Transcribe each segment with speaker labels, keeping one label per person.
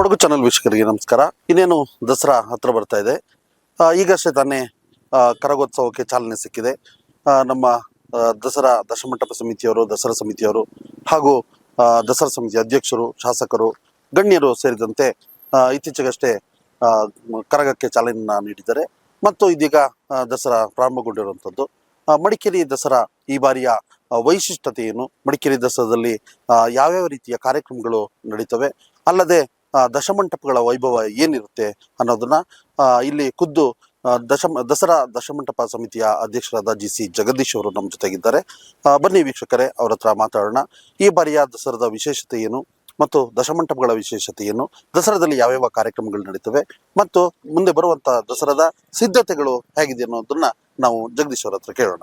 Speaker 1: Kodagu channel ವೀಕ್ಷಕರಿಗೆ ನಮಸ್ಕಾರ. ಇನ್ನೇನು ದಸರಾ ಹತ್ರ ಬರ್ತಾ ಇದೆ. ಈಗಷ್ಟೇ ತಾನೇ ಕರಗೋತ್ಸವಕ್ಕೆ ಚಾಲನೆ ಸಿಕ್ಕಿದೆ. ನಮ್ಮ ದಸರಾ ದಶಮಂಟಪ ಸಮಿತಿಯವರು, ದಸರಾ ಸಮಿತಿಯವರು ಹಾಗೂ ದಸರಾ ಸಮಿತಿ ಅಧ್ಯಕ್ಷರು, ಶಾಸಕರು, ಗಣ್ಯರು ಸೇರಿದಂತೆ ಇತ್ತೀಚೆಗಷ್ಟೇ ಕರಗಕ್ಕೆ ಚಾಲನೆಯನ್ನು ನೀಡಿದ್ದಾರೆ. ಮತ್ತು ಇದೀಗ ದಸರಾ ಪ್ರಾರಂಭಗೊಂಡಿರುವಂಥದ್ದು ಮಡಿಕೇರಿ ದಸರಾ ಈ ಬಾರಿಯ ವೈಶಿಷ್ಟ್ಯತೆ ಏನು ಮಡಿಕೇರಿ ದಸರಾದಲ್ಲಿ ಯಾವ್ಯಾವ ರೀತಿಯ ಕಾರ್ಯಕ್ರಮಗಳು ನಡೀತವೆ? ಅಲ್ಲದೆ ದಶಮಂಟಪಗಳ ವೈಭವ ಏನಿರುತ್ತೆ ಅನ್ನೋದನ್ನ ಇಲ್ಲಿ ಖುದ್ದು ದಶಮ, ದಸರಾ ದಶಮಂಟಪ ಸಮಿತಿಯ ಅಧ್ಯಕ್ಷರಾದ ಜಿ ಸಿ ಜಗದೀಶ್ ಅವರು ನಮ್ಮ ಜೊತೆಗಿದ್ದಾರೆ. ಬನ್ನಿ ವೀಕ್ಷಕರೇ, ಅವ್ರ ಹತ್ರ ಮಾತಾಡೋಣ. ಈ ಬಾರಿಯ ದಸರಾದ ವಿಶೇಷತೆ ಏನು ಮತ್ತು ದಶಮಂಟಪಗಳ ವಿಶೇಷತೆ ಏನು? ದಸರಾದಲ್ಲಿ ಯಾವ್ಯಾವ ಕಾರ್ಯಕ್ರಮಗಳು ನಡೀತವೆ ಮತ್ತು ಮುಂದೆ ಬರುವಂತಹ ದಸರಾದ ಸಿದ್ಧತೆಗಳು ಹೇಗಿದೆ ಅನ್ನೋದನ್ನ ನಾವು ಜಗದೀಶ್ ಅವರ ಹತ್ರ ಕೇಳೋಣ.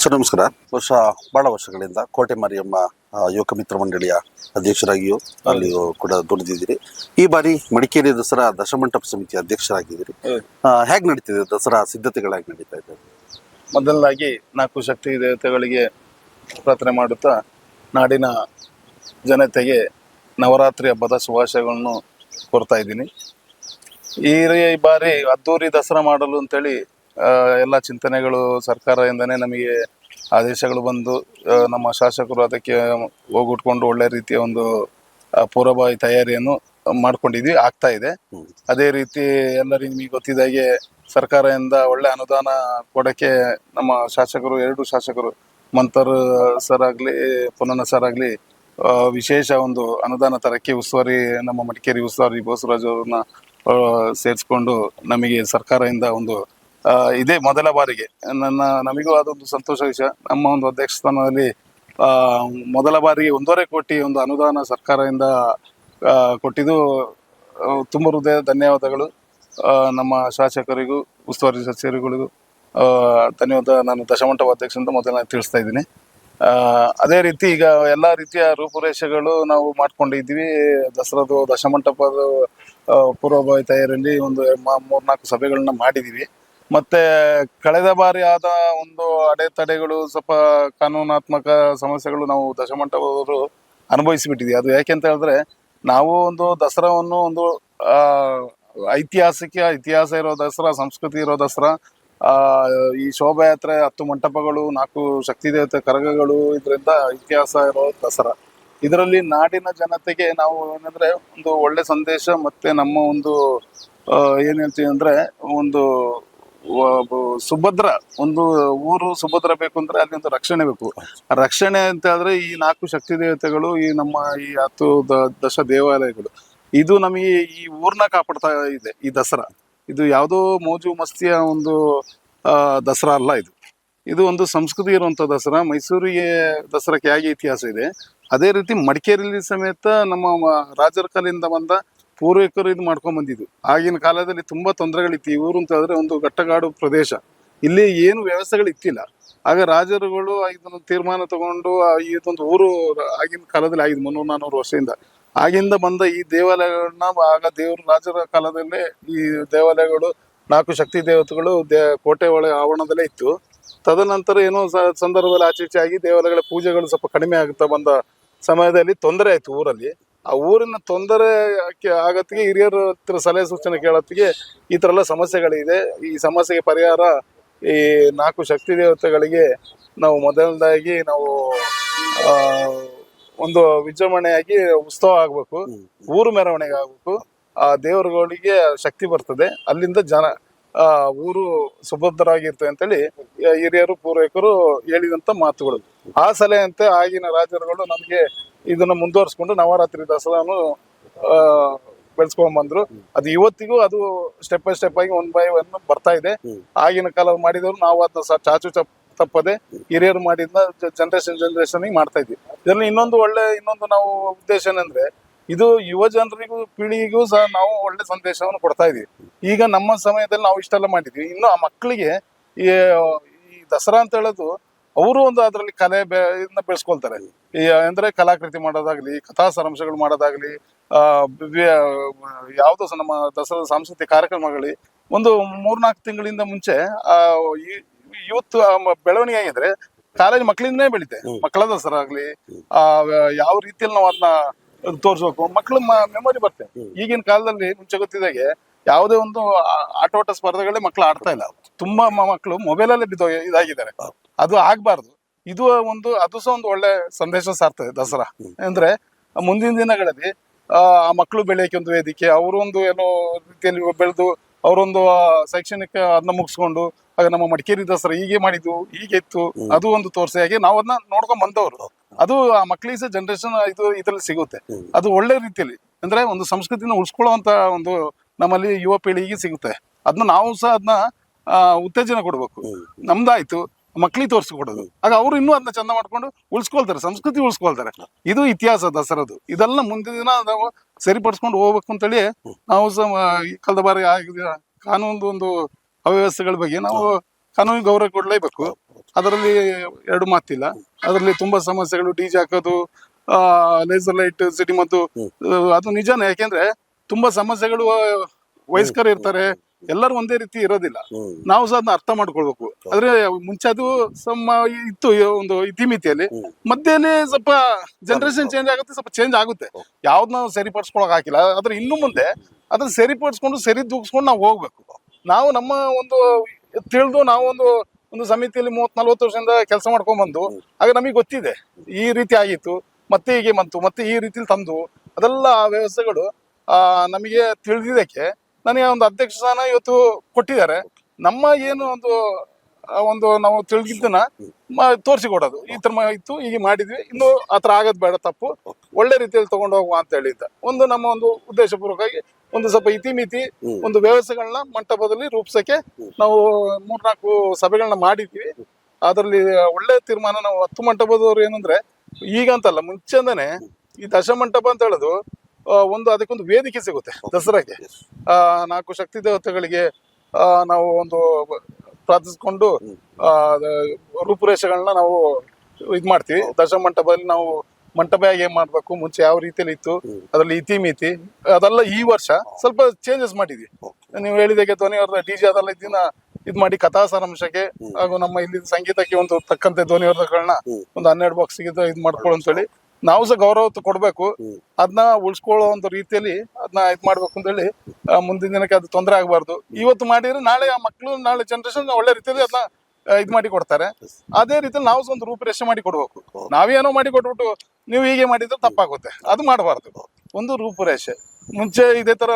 Speaker 1: ಸರ್ ನಮಸ್ಕಾರ. ವರ್ಷ ಬಹಳ ವರ್ಷಗಳಿಂದ ಕೋಟೆ ಮಾರಿಯಮ್ಮ ಯುವಕ ಮಿತ್ರ ಮಂಡಳಿಯ ಅಧ್ಯಕ್ಷರಾಗಿಯೂ ಅಲ್ಲಿಯೂ ಕೂಡ ದುಡಿದಿದ್ದೀರಿ. ಈ ಬಾರಿ ಮಡಿಕೇರಿ ದಸರಾ ದಶಮಂಟಪ ಸಮಿತಿ ಅಧ್ಯಕ್ಷರಾಗಿದ್ದೀರಿ. ಹೇಗೆ ನಡೀತಿದೆ ದಸರಾ ಸಿದ್ಧತೆಗಳು ಹೇಗೆ ನಡೀತಾ ಇದೆ?
Speaker 2: ಮೊದಲನಾಗಿ ನಾಲ್ಕು ಶಕ್ತಿ ದೇವತೆಗಳಿಗೆ ಪ್ರಾರ್ಥನೆ ಮಾಡುತ್ತಾ ನಾಡಿನ ಜನತೆಗೆ ನವರಾತ್ರಿ ಹಬ್ಬದ ಶುಭಾಶಯಗಳನ್ನು ಕೊಡ್ತಾ ಇದ್ದೀನಿ. ಈ ಬಾರಿ ಅದ್ದೂರಿ ದಸರಾ ಮಾಡಲು ಅಂತೇಳಿ ಎಲ್ಲ ಚಿಂತನೆಗಳು ಸರ್ಕಾರದಿಂದನೇ ನಮಗೆ ಆದೇಶಗಳು ಬಂದು ನಮ್ಮ ಶಾಸಕರು ಅದಕ್ಕೆ ಹೋಗುಟ್ಕೊಂಡು ಒಳ್ಳೆ ರೀತಿಯ ಒಂದು ಪೂರ್ವಭಾವಿ ತಯಾರಿಯನ್ನು ಮಾಡ್ಕೊಂಡಿದ್ವಿ, ಆಗ್ತಾ ಇದೆ. ಅದೇ ರೀತಿ ಎಲ್ಲರಿಗೂ ನಿಮಗೆ ಗೊತ್ತಿದ್ದಾಗೆ ಸರ್ಕಾರದಿಂದ ಒಳ್ಳೆ ಅನುದಾನ ಕೊಡೋಕ್ಕೆ ನಮ್ಮ ಶಾಸಕರು, ಎರಡು ಶಾಸಕರು, ಮಂತರ್ ಸರ್ ಆಗಲಿ ಪುನನ ಸರ್ ಆಗಲಿ ವಿಶೇಷ ಒಂದು ಅನುದಾನ ತರಕ್ಕೆ ಉಸ್ತುವಾರಿ, ನಮ್ಮ ಮಡಿಕೇರಿ ಉಸ್ತುವಾರಿ ಬೋಸರಾಜ್ ಅವ್ರನ್ನ ಸೇರಿಸ್ಕೊಂಡು ನಮಗೆ ಸರ್ಕಾರದಿಂದ ಒಂದು ಇದೇ ಮೊದಲ ಬಾರಿಗೆ. ನನ್ನ, ನಮಗೂ ಅದೊಂದು ಸಂತೋಷ ವಿಷಯ. ನಮ್ಮ ಒಂದು ಅಧ್ಯಕ್ಷ ಸ್ಥಾನದಲ್ಲಿ ಮೊದಲ ಬಾರಿಗೆ ಒಂದೂವರೆ ಕೋಟಿ ಒಂದು ಅನುದಾನ ಸರ್ಕಾರದಿಂದ ಕೊಟ್ಟಿದ್ದು ತುಂಬ ಹೃದಯ ಧನ್ಯವಾದಗಳು ನಮ್ಮ ಶಾಸಕರಿಗೂ, ಉಸ್ತುವಾರಿ ಸಚಿವರುಗಳಿಗೂ. ಧನ್ಯವಾದ. ನಾನು ದಶಮಂಟಪ ಅಧ್ಯಕ್ಷ ಅಂತ ಮೊದಲ ತಿಳಿಸ್ತಾ ಇದ್ದೀನಿ. ಅದೇ ರೀತಿ ಈಗ ಎಲ್ಲ ರೀತಿಯ ರೂಪುರೇಷೆಗಳು ನಾವು ಮಾಡ್ಕೊಂಡಿದ್ವಿ ದಸರಾದು ದಶಮಂಟಪದ ಪೂರ್ವಭಾವಿ ತಯಾರಲ್ಲಿ ಒಂದು ಮೂರ್ನಾಲ್ಕು ಸಭೆಗಳನ್ನ ಮಾಡಿದೀವಿ ಮತ್ತೆ ಕಳೆದ ಬಾರಿ ಆದ ಒಂದು ಅಡೆತಡೆಗಳು, ಸ್ವಲ್ಪ ಕಾನೂನಾತ್ಮಕ ಸಮಸ್ಯೆಗಳು ನಾವು ದಶಮಂಟಪದವರು ಅನುಭವಿಸಿಬಿಟ್ಟಿದ್ವಿ. ಅದು ಯಾಕೆ ಅಂತ ಹೇಳಿದ್ರೆ, ನಾವು ಒಂದು ದಸರಾವನ್ನು ಒಂದು ಐತಿಹಾಸಿಕ, ಇತಿಹಾಸ ಇರೋ ದಸರಾ, ಸಂಸ್ಕೃತಿ ಇರೋ ದಸರಾ ಈ ಶೋಭಾಯಾತ್ರೆ ಹತ್ತು ಮಂಟಪಗಳು, ನಾಲ್ಕು ಶಕ್ತಿ ದೇವತೆ ಕರಗಗಳು ಇದರಿಂದ ಇತಿಹಾಸ ಇರೋ ದಸರಾ. ಇದರಲ್ಲಿ ನಾಡಿನ ಜನತೆಗೆ ನಾವು ಏನಂದ್ರೆ, ಒಂದು ಒಳ್ಳೆ ಸಂದೇಶ ಮತ್ತೆ ನಮ್ಮ ಒಂದು ಏನ್ ಹೇಳ್ತೀವಿ ಅಂದ್ರೆ, ಒಂದು ಸುಭದ್ರ, ಒಂದು ಊರು ಸುಭದ್ರ ಬೇಕು ಅಂದ್ರೆ ಅಲ್ಲಿ ಒಂದು ರಕ್ಷಣೆ ಬೇಕು. ರಕ್ಷಣೆ ಅಂತ ಆದ್ರೆ ಈ ನಾಲ್ಕು ಶಕ್ತಿ ದೇವತೆಗಳು, ಈ ನಮ್ಮ ಈ ಹತ್ತು ದಶ ದೇವಾಲಯಗಳು. ಇದು ನಮಗೆ ಈ ಊರ್ನ ಕಾಪಾಡ್ತಾ ಇದೆ, ಈ ದಸರಾ. ಇದು ಯಾವುದೋ ಮೋಜು ಮಸ್ತಿಯ ಒಂದು ದಸರಾ ಅಲ್ಲ ಇದು. ಇದು ಒಂದು ಸಂಸ್ಕೃತಿ ಇರುವಂತ ದಸರಾ. ಮೈಸೂರಿಗೆ ದಸರಾಕ್ಕೆ ಹೇಗೆ ಇತಿಹಾಸ ಇದೆ? ಅದೇ ರೀತಿ ಮಡಿಕೇರಿಲಿ ಸಮೇತ ನಮ್ಮ ರಾಜರ ಕಾಲಿಂದ ಬಂದ ಪೂರ್ವಿಕರು ಇದು ಮಾಡ್ಕೊಂಡ್ ಬಂದಿದ್ದು. ಆಗಿನ ಕಾಲದಲ್ಲಿ ತುಂಬಾ ತೊಂದರೆಗಳಿತ್ತು. ಈ ಊರು ಅಂತ ಹೇಳಿದ್ರೆ ಒಂದು ಘಟ್ಟಗಾಡು ಪ್ರದೇಶ. ಇಲ್ಲಿ ಏನು ವ್ಯವಸ್ಥೆಗಳು ಇತ್ತಿಲ್ಲ ಆಗ ರಾಜರುಗಳು ಇದನ್ನು ತೀರ್ಮಾನ ತಗೊಂಡು ಇದೊಂದು ಊರು ಆಗಿನ ಕಾಲದಲ್ಲಿ ಆಗಿದೆ, ಮುನ್ನೂರು ನಾನ್ನೂರು ವರ್ಷದಿಂದ. ಆಗಿಂದ ಬಂದ ಈ ದೇವಾಲಯಗಳನ್ನ ಆಗ ದೇವರು ರಾಜರ ಕಾಲದಲ್ಲೇ ಈ ದೇವಾಲಯಗಳು, ನಾಲ್ಕು ಶಕ್ತಿ ದೇವತೆಗಳು ದೇ, ಕೋಟೆ ಒಳ ಆವರಣದಲ್ಲೇ ಇತ್ತು. ತದನಂತರ ಏನೋ ಸಂದರ್ಭದಲ್ಲಿ ಆಚೆ ಆಗಿ ದೇವಾಲಯಗಳ ಪೂಜೆಗಳು ಸ್ವಲ್ಪ ಕಡಿಮೆ ಆಗುತ್ತಾ ಬಂದ ಸಮಯದಲ್ಲಿ ತೊಂದರೆ ಆಯ್ತು ಊರಲ್ಲಿ. ಆ ಊರಿನ ತೊಂದರೆ ಆಗತ್ತಿಗೆ ಹಿರಿಯರ ಹತ್ರ ಸಲಹೆ ಸೂಚನೆ ಕೇಳತ್ತಿಗೆ ಈ ಥರ ಎಲ್ಲ ಸಮಸ್ಯೆಗಳಿದೆ. ಈ ಸಮಸ್ಯೆಗೆ ಪರಿಹಾರ ಈ ನಾಲ್ಕು ಶಕ್ತಿ ದೇವತೆಗಳಿಗೆ ನಾವು ಮೊದಲನೇದಾಗಿ ನಾವು ಆ, ಒಂದು ವಿಜೃಂಭಣೆಯಾಗಿ ಉತ್ಸವ ಆಗ್ಬೇಕು. ಊರು ಮೆರವಣಿಗೆ ಆಗ್ಬೇಕು. ಆ ದೇವರುಗಳಿಗೆ ಶಕ್ತಿ ಬರ್ತದೆ. ಅಲ್ಲಿಂದ ಜನ ಆ ಊರು ಸುಭದ್ರವಾಗಿರ್ತದೆ ಅಂತೇಳಿ ಹಿರಿಯರು ಪೂರ್ವಿಕರು ಹೇಳಿದಂತ ಮಾತುಗಳು. ಆ ಸಲಹೆಯಂತೆ ಆಗಿನ ರಾಜರುಗಳು ನಮಗೆ ಇದನ್ನ ಮುಂದುವರಿಸ್ಕೊಂಡು ನವರಾತ್ರಿ ದಸರಾನು ಆ ಬೆಳೆಸ್ಕೊಂಡ್ ಬಂದ್ರು ಅದು ಇವತ್ತಿಗೂ ಅದು ಸ್ಟೆಪ್ ಬೈ ಸ್ಟೆಪ್ ಆಗಿ ಒನ್ ಬೈ ಒನ್ ಬರ್ತಾ ಇದೆ.
Speaker 1: ಆಗಿನ
Speaker 2: ಕಾಲ ಮಾಡಿದವರು ನಾವು ಅದನ್ನ ಚಾಚು ಚಪ್ ತಪ್ಪದೆ ಹಿರಿಯರು ಮಾಡಿದ್ನ ಜನರೇಷನ್ ಜನರೇಷನ್ ಮಾಡ್ತಾ ಇದ್ವಿ. ಇದರಲ್ಲಿ ಇನ್ನೊಂದು ಒಳ್ಳೆ ಇನ್ನೊಂದು ನಾವು ಉದ್ದೇಶ ಏನಂದ್ರೆ ಇದು ಯುವ ಜನರಿಗೂ ಪೀಳಿಗೆಗೂ ಸಹ ನಾವು ಒಳ್ಳೆ ಸಂದೇಶವನ್ನು ಕೊಡ್ತಾ ಇದೀವಿ. ಈಗ ನಮ್ಮ ಸಮಯದಲ್ಲಿ ನಾವು ಇಷ್ಟೆಲ್ಲ ಮಾಡಿದ್ವಿ. ಇನ್ನು ಆ ಮಕ್ಕಳಿಗೆ ಈ ದಸರಾ ಅಂತ ಹೇಳೋದು ಅವರು ಒಂದು ಅದರಲ್ಲಿ ಕಲೆ ಬೆ ಇದನ್ನ ಬೆಳೆಸ್ಕೊಳ್ತಾರೆ. ಈ ಅಂದ್ರೆ ಕಲಾಕೃತಿ ಮಾಡೋದಾಗ್ಲಿ ಕಥಾ ಸಾರಾಂಶಗಳು ಮಾಡೋದಾಗ್ಲಿ ಆ ಯಾವ್ದೋ ನಮ್ಮ ದಸರಾ ಸಾಂಸ್ಕೃತಿಕ ಕಾರ್ಯಕ್ರಮಗಳಿ ಒಂದು ಮೂರ್ನಾಲ್ಕು ತಿಂಗಳಿಂದ ಮುಂಚೆ ಆ ಯೂತ್ ಬೆಳವಣಿಗೆ ಆಗಿದ್ರೆ ಕಾಲೇಜ್ ಮಕ್ಕಳಿಂದನೇ ಬೆಳಿತೆ. ಮಕ್ಕಳ ದಸರಾ ಆಗ್ಲಿ ಆ ಯಾವ ರೀತಿಯಲ್ಲಿ ನಾವು ಅದನ್ನ ತೋರಿಸ್ಬೇಕು ಮಕ್ಕಳು ಮೆಮೊರಿ ಬರ್ತೆ ಈಗಿನ ಕಾಲದಲ್ಲಿ ಮುಂಚೆ ಗೊತ್ತಿದ್ದಾಗೆ ಯಾವುದೇ ಒಂದು ಆಟೋಟ ಸ್ಪರ್ಧೆಗಳೇ ಮಕ್ಕಳು ಆಡ್ತಾ ಇಲ್ಲ. ತುಂಬಾ ಮಕ್ಕಳು ಮೊಬೈಲಲ್ಲೇ ಬಿದ್ದು ಇದಾಗಿದ್ದಾರೆ. ಅದು ಆಗ್ಬಾರ್ದು. ಇದು ಒಂದು ಅದು ಸಹ ಒಂದು ಒಳ್ಳೆ ಸಂದೇಶ ಸಾರ್ತದೆ ದಸರಾ. ಅಂದ್ರೆ ಮುಂದಿನ ದಿನಗಳಲ್ಲಿ ಆ ಆ ಮಕ್ಕಳು ಬೆಳೆಯಕ್ಕೆ ಒಂದು ವೇದಿಕೆ ಅವರೊಂದು ಏನೋ ರೀತಿಯಲ್ಲಿ ಬೆಳೆದು ಅವರೊಂದು ಶೈಕ್ಷಣಿಕ ಅದನ್ನ ಮುಗಿಸ್ಕೊಂಡು ಆಗ ನಮ್ಮ ಮಡಿಕೇರಿ ದಸರಾ ಹೀಗೆ ಮಾಡಿದ್ದು ಹೀಗೆ ಇತ್ತು ಅದು ಒಂದು ತೋರಿಸಿ. ಹಾಗೆ ನಾವು ಅದನ್ನ ನೋಡ್ಕೊಂಡ್ ಬಂದವರು. ಅದು ಆ ಮಕ್ಕಳಿಗೆ ಸಹ ಜನರೇಷನ್ ಇದು ಇದ್ರಲ್ಲಿ ಸಿಗುತ್ತೆ. ಅದು ಒಳ್ಳೆ ರೀತಿಯಲ್ಲಿ ಅಂದ್ರೆ ಒಂದು ಸಂಸ್ಕೃತಿನ ಉಳಿಸ್ಕೊಳ್ಳುವಂತ ಒಂದು ನಮ್ಮಲ್ಲಿ ಯುವ ಪೀಳಿಗೆಗೆ ಸಿಗುತ್ತೆ. ಅದನ್ನ ನಾವು ಸಹ ಅದನ್ನ ಉತ್ತೇಜನ ಕೊಡ್ಬೇಕು. ನಮ್ದಾಯ್ತು. ಮಕ್ಳಿಗೆ ತೋರಿಸ್ಕೊಡೋದು. ಆಗ ಅವರು ಇನ್ನೂ ಅದನ್ನ ಚಂದ ಮಾಡ್ಕೊಂಡು ಉಳಿಸ್ಕೊಳ್ತಾರೆ ಸಂಸ್ಕೃತಿ ಉಳಿಸ್ಕೊಳ್ತಾರೆ. ಇದು ಇತಿಹಾಸ ದಸರದು. ಇದೆಲ್ಲ ಮುಂದಿನ ದಿನ ನಾವು ಸರಿಪಡಿಸ್ಕೊಂಡು ಹೋಗ್ಬೇಕು ಅಂತೇಳಿ ನಾವು ಸಹ ಈ ಕಳೆದ ಬಾರಿ ಆಗಿದ ಕಾನೂನು ಒಂದು ಅವ್ಯವಸ್ಥೆಗಳ ಬಗ್ಗೆ ನಾವು ಕಾನೂನಿಗೆ ಗೌರವ ಕೊಡಲೇಬೇಕು. ಅದರಲ್ಲಿ ಎರಡು ಮಾತಿಲ್ಲ. ಅದರಲ್ಲಿ ತುಂಬಾ ಸಮಸ್ಯೆಗಳು ಡಿಜೆ ಹಾಕೋದು ಆ ಲೇಸರ್ ಲೈಟ್ ಸಿಟಿ ಮತ್ತು ಅದು ನಿಜಾನೇ. ಯಾಕೆಂದ್ರೆ ತುಂಬಾ ಸಮಸ್ಯೆಗಳು ವಯಸ್ಕರು ಇರ್ತಾರೆ. ಎಲ್ಲರೂ ಒಂದೇ ರೀತಿ ಇರೋದಿಲ್ಲ. ನಾವು ಸಹ ಅದನ್ನ ಅರ್ಥ ಮಾಡ್ಕೊಳ್ಬೇಕು. ಆದ್ರೆ ಮುಂಚೆ ಅದು ಸಮ ಇತ್ತು ಒಂದು ಇತಿಮಿತಿಯಲ್ಲಿ. ಮಧ್ಯಾಹ್ನ ಸ್ವಲ್ಪ ಜನರೇಷನ್ ಚೇಂಜ್ ಆಗುತ್ತೆ ಸ್ವಲ್ಪ ಚೇಂಜ್ ಆಗುತ್ತೆ. ಯಾವ್ದು ನಾವು ಸರಿಪಡಿಸ್ಕೊಳಕ್ ಹಾಕಿಲ್ಲ. ಆದ್ರೆ ಇನ್ನು ಮುಂದೆ ಅದನ್ನ ಸರಿಪಡಿಸ್ಕೊಂಡು ಸರಿ ದೂಗಿಸ್ಕೊಂಡು ನಾವು ಹೋಗ್ಬೇಕು. ನಾವು ನಮ್ಮ ಒಂದು ತಿಳಿದು ನಾವು ಒಂದು ಒಂದು ಸಮಿತಿಯಲ್ಲಿ ಮೂವತ್ ನಲ್ವತ್ತು ವರ್ಷದಿಂದ ಕೆಲಸ ಮಾಡ್ಕೊಂಡ್ ಬಂದು ಆಗ ನಮಗೆ ಗೊತ್ತಿದೆ. ಈ ರೀತಿ ಆಗಿತ್ತು ಮತ್ತೆ ಹೀಗೆ ಬಂತು ಮತ್ತೆ ಈ ರೀತಿಲಿ ತಂದು ಅದೆಲ್ಲ ವ್ಯವಸ್ಥೆಗಳು ಆ ನಮಗೆ ತಿಳಿದಿದ್ದಕ್ಕೆ ನನಗೆ ಒಂದು ಅಧ್ಯಕ್ಷ ಸ್ಥಾನ ಇವತ್ತು ಕೊಟ್ಟಿದ್ದಾರೆ. ನಮ್ಮ ಏನು ಒಂದು ಒಂದು ನಾವು ತಿಳಿದಿದ್ದನ್ನ ತೋರಿಸಿಕೊಡೋದು. ಈ ತರ ಇತ್ತು, ಹೀಗೆ ಮಾಡಿದ್ವಿ. ಇನ್ನು ಆ ಥರ ಆಗೋದು ಬೇಡ, ತಪ್ಪು. ಒಳ್ಳೆ ರೀತಿಯಲ್ಲಿ ತಗೊಂಡು ಹೋಗುವ ಅಂತ ಹೇಳಿದ್ದ. ಒಂದು ನಮ್ಮ ಒಂದು ಉದ್ದೇಶಪೂರ್ವಕವಾಗಿ ಒಂದು ಸ್ವಲ್ಪ ಇತಿಮಿತಿ, ಒಂದು ವ್ಯವಸ್ಥೆಗಳನ್ನ ಮಂಟಪದಲ್ಲಿ ರೂಪಿಸಕ್ಕೆ ನಾವು ಮೂರ್ನಾಲ್ಕು ಸಭೆಗಳನ್ನ ಮಾಡಿದ್ವಿ. ಅದರಲ್ಲಿ ಒಳ್ಳೆ ತೀರ್ಮಾನ ನಾವು ಹತ್ತು ಮಂಟಪದವ್ರು ಏನಂದ್ರೆ, ಈಗ ಅಂತಲ್ಲ ಮುಂಚೆಂದಾನೆ ಈ ದಶಮಂಟಪ ಅಂತ ಹೇಳೋದು ಒಂದು ಅದಕ್ಕೊಂದು ವೇದಿಕೆ ಸಿಗುತ್ತೆ ದಸರಾಗೆ. ಆ, ನಾಲ್ಕು ಶಕ್ತಿ ದೇವತೆಗಳಿಗೆ ಆ, ನಾವು ಒಂದು ಪ್ರಾರ್ಥಿಸ್ಕೊಂಡು ಆ, ರೂಪುರೇಷೆಗಳನ್ನ ನಾವು ಇದ್ ಮಾಡ್ತೀವಿ. ದಶಮಂಟಪದಲ್ಲಿ ನಾವು ಮಂಟಪ ಆಗಿ ಏನ್ ಮಾಡ್ಬೇಕು ಮುಂಚೆ ಯಾವ ರೀತಿಯಲ್ಲಿ ಇತ್ತು ಅದರಲ್ಲಿ ಇತಿಮಿತಿ ಅದೆಲ್ಲ ಈ ವರ್ಷ ಸ್ವಲ್ಪ ಚೇಂಜಸ್ ಮಾಡಿದ್ವಿ. ನೀವು ಹೇಳಿದಾಗೆ ಧ್ವನಿ ಅವ್ರ ಡಿ ಜೆ ಅದೆಲ್ಲ ಇದನ್ನ ಇದ್ ಮಾಡಿ ಕಥಾ ಸಾರಾಂಶಕ್ಕೆ ಹಾಗೂ ನಮ್ಮ ಇಲ್ಲಿ ಸಂಗೀತಕ್ಕೆ ಒಂದು ತಕ್ಕಂತೆ ಧ್ವನಿವರ್ಧಕಗಳನ್ನ ಒಂದು ಹನ್ನೆರಡು ಬಾಕ್ಸ್ ಇದು ಮಾಡ್ಕೊಳ್ಳೋ ಅಂತೇಳಿ ನಾವು ಸಹ ಗೌರವ ಕೊಡ್ಬೇಕು. ಅದನ್ನ ಉಳಿಸ್ಕೊಳ್ಳೋ ಒಂದು ರೀತಿಯಲ್ಲಿ ಅದನ್ನ ಇದ್ ಮಾಡ್ಬೇಕು ಅಂತ ಹೇಳಿ ಮುಂದಿನ ದಿನಕ್ಕೆ ಅದು ತೊಂದರೆ ಆಗಬಾರ್ದು. ಇವತ್ತು ಮಾಡಿದ್ರೆ ನಾಳೆ ಆ ಮಕ್ಕಳು ನಾಳೆ ಜನರೇಷನ್ ಒಳ್ಳೆ ರೀತಿಯಲ್ಲಿ ಅದನ್ನ ಇದ್ ಮಾಡಿ ಕೊಡ್ತಾರೆ. ಅದೇ ರೀತಿಯಲ್ಲಿ ನಾವು ಒಂದು ರೂಪರೇಷೆ ಮಾಡಿ ಕೊಡ್ಬೇಕು. ನಾವೇನೋ ಮಾಡಿ ಕೊಟ್ಬಿಟ್ಟು ನೀವು ಹೀಗೆ ಮಾಡಿದ್ರೆ ತಪ್ಪಾಗುತ್ತೆ. ಅದು ಮಾಡಬಾರ್ದು. ಒಂದು ರೂಪುರೇಷೆ. ಮುಂಚೆ ಇದೇ ತರ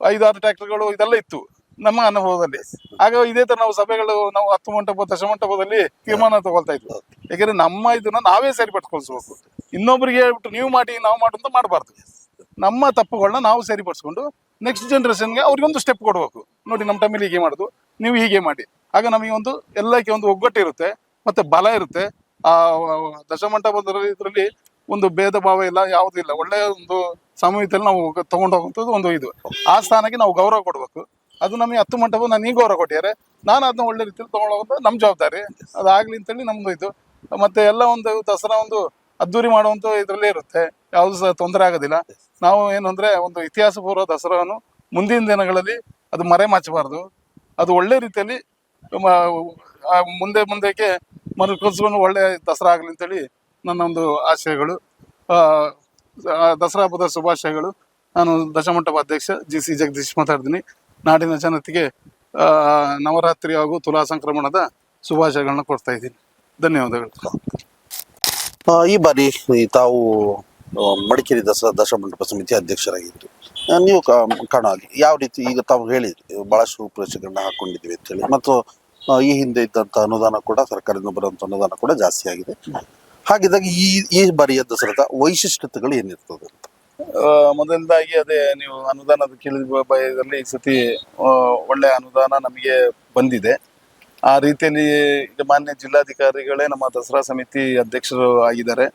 Speaker 2: ಐದಾರು ಟ್ರ್ಯಾಕ್ಟರ್ಗಳು ಇದೆಲ್ಲ ಇತ್ತು. ನಮ್ಮ ಅನುಭವದಲ್ಲಿ. ಆಗ ಇದೇ ತರ ನಾವು ಸಭೆಗಳು, ನಾವು ಹತ್ತು ಮಂಟಪ, ದಶಮಂಟಪದಲ್ಲಿ ತೀರ್ಮಾನ ತಗೊಳ್ತಾ ಇದ್ವಿ. ಯಾಕಂದ್ರೆ ನಮ್ಮ ಇದನ್ನ ನಾವೇ ಸರಿಪಡಿಸ್ಕೊಳ್ಸ್ಬೇಕು. ಇನ್ನೊಬ್ರಿಗೆ ಹೇಳ್ಬಿಟ್ಟು ನೀವು ಮಾಡಿ, ನಾವು ಮಾಡು ಅಂತ ಮಾಡಬಾರ್ದು. ನಮ್ಮ ತಪ್ಪುಗಳನ್ನ ನಾವು ಸರಿಪಡಿಸ್ಕೊಂಡು ನೆಕ್ಸ್ಟ್ ಜನ್ರೇಷನ್ಗೆ ಅವ್ರಿಗೊಂದು ಸ್ಟೆಪ್ ಕೊಡ್ಬೇಕು. ನೋಡಿ, ನಮ್ಮ ಟೈಮಲ್ಲಿ ಹೀಗೆ ಮಾಡುದು, ನೀವು ಹೀಗೆ ಮಾಡಿ. ಆಗ ನಮಗೆ ಒಂದು, ಎಲ್ಲಕ್ಕೆ ಒಂದು ಒಗ್ಗಟ್ಟು ಇರುತ್ತೆ, ಮತ್ತೆ ಬಲ ಇರುತ್ತೆ. ಆ ದಶಮಂಟಪದ ಇದರಲ್ಲಿ ಒಂದು ಭೇದ ಭಾವ ಇಲ್ಲ, ಯಾವುದೂ ಇಲ್ಲ. ಒಳ್ಳೆಯ ಒಂದು ಸಮಯದಲ್ಲಿ ನಾವು ತಗೊಂಡು ಹೋಗುವಂಥದ್ದು ಒಂದು ಇದು. ಆ ಸ್ಥಾನಕ್ಕೆ ನಾವು ಗೌರವ ಕೊಡಬೇಕು. ಅದು ನಮಗೆ ಹತ್ತು ಮಂಟಪ ನನಗೆ ಗೌರವ ಕೊಟ್ಟಿದ್ದಾರೆ. ನಾನು ಅದನ್ನ ಒಳ್ಳೆ ರೀತಿಯಲ್ಲಿ ತಗೊಳ್ಳೋದು ನಮ್ಮ ಜವಾಬ್ದಾರಿ. ಅದಾಗ್ಲಿ ಅಂತೇಳಿ ನಮ್ಮದು ಇದು. ಮತ್ತೆ ಎಲ್ಲ ಒಂದು ದಸರಾ ಒಂದು ಅದ್ದೂರಿ ಮಾಡುವಂಥ ಇದರಲ್ಲೇ ಇರುತ್ತೆ. ಯಾವುದು ಸಹ ತೊಂದರೆ ಆಗೋದಿಲ್ಲ. ನಾವು ಏನು ಅಂದರೆ ಒಂದು ಇತಿಹಾಸಪೂರ್ವ ದಸರಾವನ್ನು ಮುಂದಿನ ದಿನಗಳಲ್ಲಿ ಅದು ಮರೆ ಮಾಚಬಾರ್ದು. ಅದು ಒಳ್ಳೆ ರೀತಿಯಲ್ಲಿ ಮುಂದೆ ಮುಂದಕ್ಕೆ ಮರುಕಳಿಸ್ಕೊಂಡು ಒಳ್ಳೆ ದಸರಾ ಆಗಲಿ ಅಂತೇಳಿ ನನ್ನ ಒಂದು ಆಶಯಗಳು. ದಸರಾ ಹಬ್ಬದ ಶುಭಾಶಯಗಳು. ನಾನು ದಶಮಂಟಪ ಅಧ್ಯಕ್ಷ ಜಿ ಸಿ ಜಗದೀಶ್ ಮಾತಾಡ್ತೀನಿ. ನಾಡಿನ ಜನತೆಗೆ ನವರಾತ್ರಿ ಹಾಗೂ ತುಲಾ ಸಂಕ್ರಮಣದ ಶುಭಾಶಯಗಳನ್ನ ಕೊಡ್ತಾ ಇದ್ದೀನಿ. ಧನ್ಯವಾದಗಳು.
Speaker 1: ಈ ಬಾರಿ ತಾವು ಮಡಿಕೇರಿ ದಸರಾ ದಶಮಂಟಪ ಸಮಿತಿ ಅಧ್ಯಕ್ಷರಾಗಿತ್ತು ನೀವು ಕಾಣೋ ಯಾವ ರೀತಿ ಈಗ ತಾವು ಹೇಳಿದ್ರಿ, ಬಹಳಷ್ಟು ರೂಪುರೇಷೆಗಳನ್ನ ಹಾಕೊಂಡಿದ್ದೀವಿ ಅಂತೇಳಿ ಮತ್ತು ಈ ಹಿಂದೆ ಇದ್ದಂತ ಅನುದಾನ ಕೂಡ, ಸರ್ಕಾರದಿಂದ ಬರುವಂತ ಅನುದಾನ ಕೂಡ ಜಾಸ್ತಿ ಆಗಿದೆ. ಹಾಗಿದ್ದಾಗ ಈ ಈ ಬಾರಿಯ ದಸರಾದ ವೈಶಿಷ್ಟ್ಯತೆಗಳು ಏನಿರ್ತದೆ ಅಂತ?
Speaker 2: ಮೊದಲದಾಗಿ ಅದೇ ನೀವು ಅನುದಾನದ ಕೇಳಿದ ಭಯದಲ್ಲಿ ಈ ಸತಿ ಒಳ್ಳೆ ಅನುದಾನ ನಮಗೆ ಬಂದಿದೆ. ಆ ರೀತಿಯಲ್ಲಿ ಈಗ ಮಾನ್ಯ ಜಿಲ್ಲಾಧಿಕಾರಿಗಳೇ ನಮ್ಮ ದಸರಾ ಸಮಿತಿ ಅಧ್ಯಕ್ಷರು ಆಗಿದ್ದಾರೆ.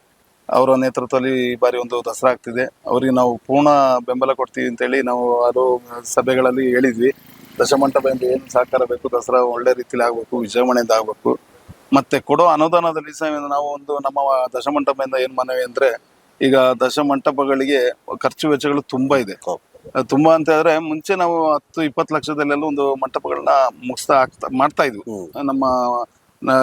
Speaker 2: ಅವರ ನೇತೃತ್ವದಲ್ಲಿ ಈ ಬಾರಿ ಒಂದು ದಸರಾ ಆಗ್ತಿದೆ. ಅವರಿಗೆ ನಾವು ಪೂರ್ಣ ಬೆಂಬಲ ಕೊಡ್ತೀವಿ ಅಂತೇಳಿ ನಾವು ಅದು ಸಭೆಗಳಲ್ಲಿ ಹೇಳಿದ್ವಿ. ದಶಮಂಟಪ ಎಂದು ಏನು ಸಹಕಾರ ಬೇಕು, ದಸರಾ ಒಳ್ಳೆ ರೀತಿಯಲ್ಲಿ ಆಗಬೇಕು, ವಿಜೃಂಭಣೆಯಿಂದ ಆಗಬೇಕು. ಮತ್ತೆ ಕೊಡೋ ಅನುದಾನದಲ್ಲಿ ಸಹ ನಾವು ಒಂದು ನಮ್ಮ ದಶಮಂಟಪದಿಂದ ಏನು ಮನವಿ ಅಂದ್ರೆ ಈಗ ದಶಮಂಟಪಗಳಿಗೆ ಖರ್ಚು ವೆಚ್ಚಗಳು ತುಂಬಾ ಇದೆ. ತುಂಬಾ ಅಂತ ಹೇಳಿದ್ರೆ ಮುಂಚೆ ನಾವು ಹತ್ತು ಇಪ್ಪತ್ತು ಲಕ್ಷದಲ್ಲೆಲ್ಲ ಒಂದು ಮಂಟಪಗಳನ್ನ ಮುಗಿಸ್ತಾ ಹಾಕ್ತಾ ಮಾಡ್ತಾ ಇದ್ವಿ. ನಮ್ಮ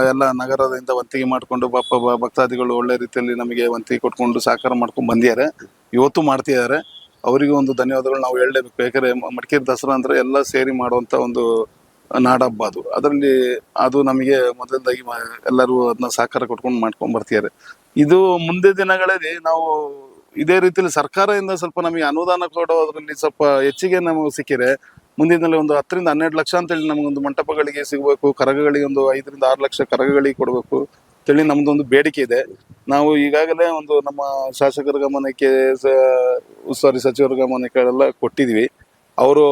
Speaker 2: ಎಲ್ಲ ನಗರದಿಂದ ವಂತಿಗೆ ಮಾಡಿಕೊಂಡು ಬಪ್ಪ ಭಕ್ತಾದಿಗಳು ಒಳ್ಳೆ ರೀತಿಯಲ್ಲಿ ನಮಗೆ ವಂತಿಗೆ ಕೊಟ್ಕೊಂಡು ಸಹಕಾರ ಮಾಡ್ಕೊಂಡು ಬಂದಿದ್ದಾರೆ. ಇವತ್ತು ಮಾಡ್ತಿದ್ದಾರೆ ಅವರಿಗೂ ಒಂದು ಧನ್ಯವಾದಗಳು. ನಾವು ಹೇಳಲೇಬೇಕು. ಯಾಕಂದ್ರೆ ಮ- ಮಡಿಕೇರಿ ದಸರಾ ಅಂದ್ರೆ ಎಲ್ಲ ಸೇರಿ ಮಾಡುವಂತ ಒಂದು ನಾಡಹಬ್ಬ ಅದು. ಅದರಲ್ಲಿ ಅದು ನಮಗೆ ಮೊದಲಿಂದಾಗಿ ಎಲ್ಲರೂ ಅದನ್ನ ಸಹಕಾರ ಕೊಟ್ಕೊಂಡು ಮಾಡ್ಕೊಂಡು ಬರ್ತಿದ್ದಾರೆ. ಇದು ಮುಂದೆ ದಿನಗಳಲ್ಲಿ ನಾವು ಇದೇ ರೀತಿಯಲ್ಲಿ ಸರ್ಕಾರದಿಂದ ಸ್ವಲ್ಪ ನಮಗೆ ಅನುದಾನ ಕೊಡೋದ್ರಲ್ಲಿ ಸ್ವಲ್ಪ ಹೆಚ್ಚಿಗೆ ನಮಗೆ ಸಿಕ್ಕಿದೆ. ಮುಂದಿನ ದಿನದಲ್ಲಿ ಒಂದು ಹತ್ತರಿಂದ ಹನ್ನೆರಡು ಲಕ್ಷ ಅಂತೇಳಿ ನಮಗೊಂದು ಮಂಟಪಗಳಿಗೆ ಸಿಗಬೇಕು, ಕರಗಗಳಿಗೆ ಒಂದು ಐದರಿಂದ ಆರು ಲಕ್ಷ ಕರಗಗಳಿಗೆ ಕೊಡಬೇಕು ಅಂತೇಳಿ ನಮ್ದೊಂದು ಬೇಡಿಕೆ ಇದೆ. ನಾವು ಈಗಾಗಲೇ ಒಂದು ನಮ್ಮ ಶಾಸಕರ ಗಮನಕ್ಕೆ ಸ- ಉಸ್ತುವಾರಿ ಸಚಿವರ ಗಮನಕ್ಕೆಲ್ಲ ಕೊಟ್ಟಿದ್ವಿ. ಅವರು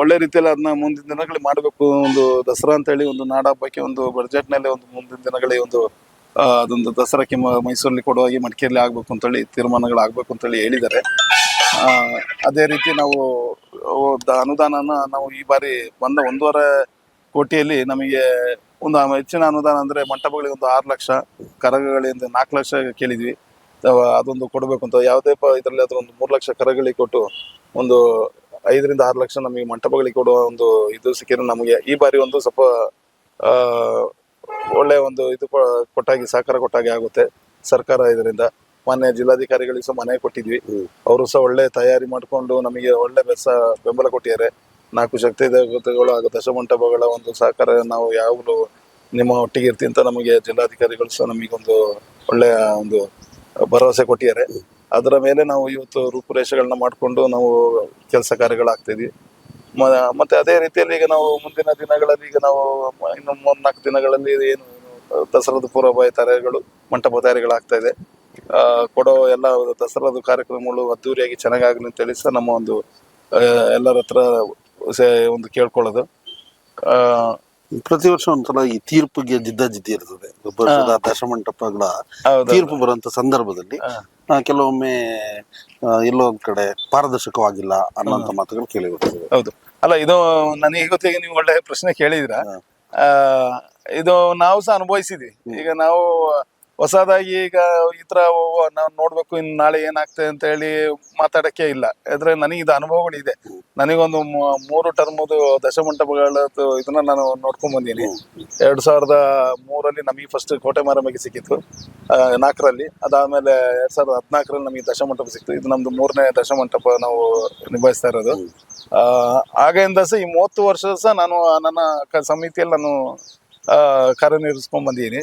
Speaker 2: ಒಳ್ಳೆ ರೀತಿಯಲ್ಲಿ ಅದನ್ನ ಮುಂದಿನ ದಿನಗಳಲ್ಲಿ ಮಾಡಬೇಕು ಒಂದು ದಸರಾ ಅಂತ ಹೇಳಿ ಒಂದು ನಾಡ ಹಬ್ಬಕ್ಕೆ ಒಂದು ಬಜೆಟ್ನಲ್ಲಿ ಒಂದು ಮುಂದಿನ ದಿನಗಳಲ್ಲಿ ಒಂದು ಅದೊಂದು ದಸರಾಕ್ಕೆ ಮೈಸೂರಲ್ಲಿ ಕೊಡುವ ಹಾಗೆ ಆಗಬೇಕು ಅಂತ ಅಂತೇಳಿ ತೀರ್ಮಾನಗಳು ಆಗ್ಬೇಕು ಅಂತೇಳಿ ಹೇಳಿದ್ದಾರೆ. ಅದೇ ರೀತಿ ನಾವು ಅನುದಾನನ ನಾವು ಈ ಬಾರಿ ಬಂದ ಒಂದೂವರೆ ಕೋಟಿಯಲ್ಲಿ ನಮಗೆ ಒಂದು ಹೆಚ್ಚಿನ ಅನುದಾನ ಅಂದರೆ ಮಂಟಪಗಳಿಗೆ ಒಂದು ಆರು ಲಕ್ಷ ಕರಗಗಳಿಂದ ನಾಲ್ಕು ಲಕ್ಷ ಕೇಳಿದ್ವಿ. ಅದೊಂದು ಕೊಡಬೇಕು ಅಂತ ಯಾವುದೇ ಪ, ಇದರಲ್ಲಿ ಅದೊಂದು ಮೂರು ಲಕ್ಷ ಕರಗಳಿಗೆ ಕೊಟ್ಟು ಒಂದು ಐದರಿಂದ ಆರು ಲಕ್ಷ ನಮಗೆ ಮಂಟಪಗಳಿಗೆ ಕೊಡುವ ಒಂದು ಇದು ಸಿಕ್ಕಿದ್ರೆ ನಮಗೆ ಈ ಬಾರಿ ಒಂದು ಸ್ವಲ್ಪ ಒಳ್ಳೆಯ ಒಳ್ಳೆ ಒಂದು ಇದು ಕೊಟ್ಟಾಗಿ ಸಹಕಾರ ಕೊಟ್ಟಾಗಿ ಆಗುತ್ತೆ ಸರ್ಕಾರ ಇದರಿಂದ. ಮೊನ್ನೆ ಜಿಲ್ಲಾಧಿಕಾರಿಗಳಿಗೆ ಸಹ ಮನೆ ಕೊಟ್ಟಿದ್ವಿ. ಅವರು ಸಹ ಒಳ್ಳೆ ತಯಾರಿ ಮಾಡಿಕೊಂಡು ನಮಗೆ ಒಳ್ಳೆ ಬೆಸ ಬೆಂಬಲ ಕೊಟ್ಟಿದ್ದಾರೆ. ನಾಲ್ಕು ಶಕ್ತಿ ದೇವತೆಗಳು ಹಾಗೂ ದಶಮಂಟಪಗಳ ಒಂದು ಸಹಕಾರ ನಾವು ಯಾವಾಗಲೂ ನಿಮ್ಮ ಒಟ್ಟಿಗೆ ಇರ್ತೀವಿ ಅಂತ ನಮಗೆ ಜಿಲ್ಲಾಧಿಕಾರಿಗಳು ಸಹ ನಮಗೊಂದು ಒಳ್ಳೆಯ ಒಂದು ಭರವಸೆ ಕೊಟ್ಟಿದ್ದಾರೆ. ಅದರ ಮೇಲೆ ನಾವು ಇವತ್ತು ರೂಪುರೇಷೆಗಳನ್ನ ಮಾಡಿಕೊಂಡು ನಾವು ಕೆಲಸ ಕಾರ್ಯಗಳಾಗ್ತಿದ್ವಿ ಮತ್ತೆ ಅದೇ ರೀತಿಯಲ್ಲಿ ಈಗ ನಾವು ಮುಂದಿನ ದಿನಗಳಲ್ಲಿ ಈಗ ನಾವು ಇನ್ನು ಮೂರ್ನಾಲ್ಕು ದಿನಗಳಲ್ಲಿ ಏನು ದಸರಾದ ಪೂರ್ವಭಾವಿ ತಯಾರಿಗಳು ಮಂಟಪ ತಯಾರಿಗಳಾಗ್ತಾ ಇದೆ. ಕೊಡೋ ಎಲ್ಲ ದಸರಾದ ಕಾರ್ಯಕ್ರಮಗಳು ಅದ್ದೂರಿಯಾಗಿ ಚೆನ್ನಾಗಾಗಲಿ ಅಂತೇಳಿ ಸಹ ನಮ್ಮ ಒಂದು ಎಲ್ಲರ ಹತ್ರ ಒಂದು ಕೇಳ್ಕೊಳ್ಳೋದು.
Speaker 1: ಪ್ರತಿ ವರ್ಷ ಒಂಥರ ಈ ತೀರ್ಪಿಗೆ ಜಿದ್ದಾಜಿದ್ದಿ ಇರ್ತದೆ. ಒಬ್ಬ ದಶಮಂಟಪಗಳ ತೀರ್ಪು ಬರುವಂತ ಸಂದರ್ಭದಲ್ಲಿ. ಕೆಲವೊಮ್ಮೆ ಎಲ್ಲೋ ಒಂದ್ ಕಡೆ ಪಾರದರ್ಶಕವಾಗಿಲ್ಲ ಅನ್ನೋಂತ ಮಾತುಗಳು ಕೇಳಿ ಬರ್ತದೆ.
Speaker 2: ಹೌದು. ಅಲ್ಲ ಇದು ನನಗೆ ಗೊತ್ತಿಗೆ ನೀವು ಒಳ್ಳೆ ಪ್ರಶ್ನೆ ಕೇಳಿದ್ರ ಆ, ಇದು ನಾವು ಸಹ ಅನುಭವಿಸಿದ್ವಿ. ಈಗ ನಾವು ಹೊಸದಾಗಿ ಈಗ ಈ ಥರ ನಾವು ನೋಡಬೇಕು, ಇನ್ನು ನಾಳೆ ಏನಾಗ್ತದೆ ಅಂತ ಹೇಳಿ ಮಾತಾಡಕ್ಕೆ ಇಲ್ಲ. ಆದರೆ ನನಗೆ ಇದು ಅನುಭವಗಳಿದೆ. ನನಗೊಂದು ಮೂರು ಟರ್ಮದು ದಶಮಂಟಪಗಳದ್ದು ಇದನ್ನ ನಾನು ನೋಡ್ಕೊಂಡ್ ಬಂದೀನಿ. ಎರಡ್ ಸಾವಿರದ ಮೂರಲ್ಲಿ ನಮಗೆ ಫಸ್ಟ್ ಕೋಟೆ ಮಾರಮ್ಮಗೆ ಸಿಕ್ಕಿತ್ತು. ನಾಲ್ಕರಲ್ಲಿ. ಅದಾದಮೇಲೆ ಎರಡು ಸಾವಿರದ ಹದಿನಾಲ್ಕರಲ್ಲಿ ನಮಗೆ ದಶಮಂಟಪ ಸಿಕ್ತು. ಇದು ನಮ್ಮದು ಮೂರನೇ ದಶಮಂಟಪ ನಾವು ನಿಭಾಯಿಸ್ತಾ ಇರೋದು. ಆಗಿಂದ ಸಹ ಈ ಮೂವತ್ತು ವರ್ಷ ಸಹ ನಾನು ನನ್ನ ಸಮಿತಿಯಲ್ಲಿ ನಾನು ಕಾರ್ಯನಿರ್ವಹಿಸ್ಕೊಂಡ್ ಬಂದೀನಿ.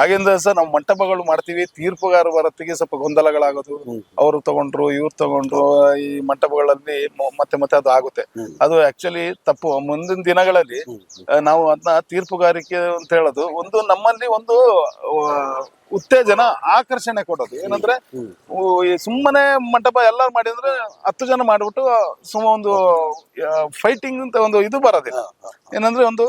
Speaker 2: ಆಗಿಂದ ಸರ್ ನಾವು ಮಂಟಪಗಳು ಮಾಡ್ತೀವಿ. ತೀರ್ಪುಗಾರ ಬರತ್ತಿಗೆ ಸ್ವಲ್ಪ ಗೊಂದಲಗಳಾಗೋದು. ಅವರು ತಗೊಂಡ್ರು ಇವ್ರು ತಗೊಂಡ್ರು ಈ ಮಂಟಪಗಳಲ್ಲಿ ಮತ್ತೆ ಮತ್ತೆ ಅದು ಆಗುತ್ತೆ. ಅದು ಆಕ್ಚುಲಿ ತಪ್ಪು. ಮುಂದಿನ ದಿನಗಳಲ್ಲಿ ನಾವು ಅದನ್ನ ತೀರ್ಪುಗಾರಿಕೆ ಅಂತ ಹೇಳೋದು. ಒಂದು ನಮ್ಮಲ್ಲಿ ಒಂದು ಉತ್ತೇಜನ ಆಕರ್ಷಣೆ ಕೊಡೋದು. ಏನಂದ್ರೆ. ಈ ಸುಮ್ಮನೆ ಮಂಟಪ ಎಲ್ಲಾರು ಮಾಡಿದ್ರೆ ಹತ್ತು ಜನ ಮಾಡ್ಬಿಟ್ಟು ಸುಮ್ಮ ಒಂದು ಫೈಟಿಂಗ್ ಅಂತ ಒಂದು ಇದು ಬರೋದಿಲ್ಲ. ಏನಂದ್ರೆ ಒಂದು